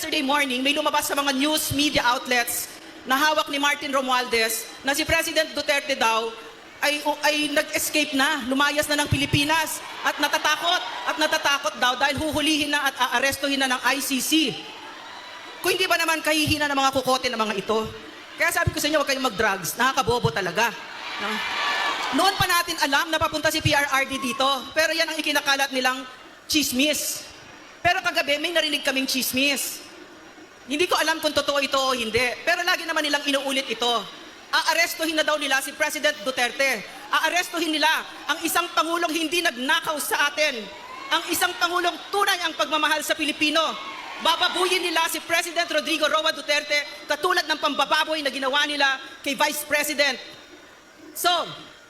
yesterday morning, may lumabas sa mga news media outlets na hawak ni Martin Romualdez na si President Duterte daw ay, ay nag-escape na, lumayas na ng Pilipinas at natatakot at natatakot daw dahil huhulihin na at aarestuhin na ng ICC. Kung hindi ba naman kahihina ng mga kukote ng mga ito. Kaya sabi ko sa inyo, huwag kayong mag-drugs. Nakakabobo talaga. No? Noon pa natin alam na papunta si PRRD dito. Pero yan ang ikinakalat nilang chismis. Pero kagabi, may narinig kaming chismis. Hindi ko alam kung totoo ito o hindi. Pero lagi naman nilang inuulit ito. Aarestuhin na daw nila si President Duterte. Aarestuhin nila ang isang Pangulong hindi nagnakaw sa atin. Ang isang Pangulong tunay ang pagmamahal sa Pilipino. Bababuyin nila si President Rodrigo Roa Duterte katulad ng pambababoy na ginawa nila kay Vice President. So,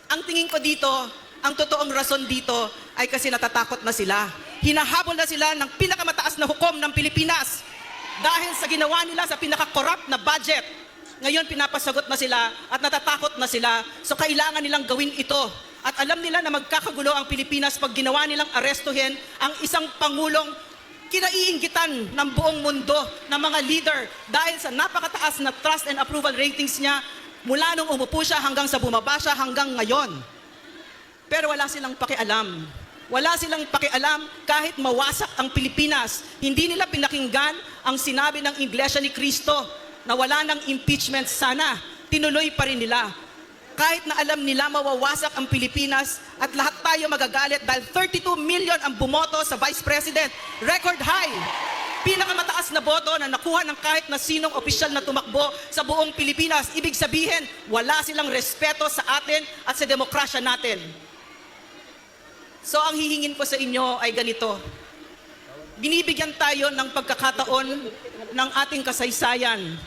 ang tingin ko dito, ang totoong rason dito ay kasi natatakot na sila. Hinahabol na sila ng pinakamataas na hukom ng Pilipinas dahil sa ginawa nila sa pinaka-corrupt na budget. Ngayon pinapasagot na sila at natatakot na sila. So kailangan nilang gawin ito. At alam nila na magkakagulo ang Pilipinas pag ginawa nilang arestuhin ang isang pangulong kinaiinggitan ng buong mundo ng mga leader dahil sa napakataas na trust and approval ratings niya mula nung umupo siya hanggang sa bumaba siya hanggang ngayon. Pero wala silang pakialam. Wala silang pakialam kahit mawasak ang Pilipinas. Hindi nila pinakinggan ang sinabi ng Iglesia ni Cristo na wala ng impeachment sana. Tinuloy pa rin nila. Kahit na alam nila mawawasak ang Pilipinas at lahat tayo magagalit dahil 32 million ang bumoto sa Vice President. Record high. Pinakamataas na boto na nakuha ng kahit na sinong opisyal na tumakbo sa buong Pilipinas. Ibig sabihin, wala silang respeto sa atin at sa demokrasya natin. So ang hihingin ko sa inyo ay ganito. Binibigyan tayo ng pagkakataon ng ating kasaysayan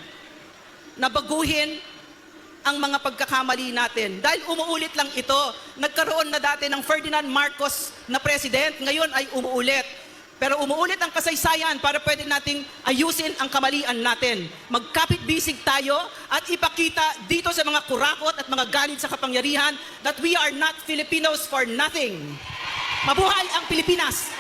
na baguhin ang mga pagkakamali natin. Dahil umuulit lang ito. Nagkaroon na dati ng Ferdinand Marcos na president, ngayon ay umuulit. Pero umuulit ang kasaysayan para pwede nating ayusin ang kamalian natin. Magkapit-bisig tayo at ipakita dito sa mga kurakot at mga galit sa kapangyarihan that we are not Filipinos for nothing. Mabuhay ang Pilipinas!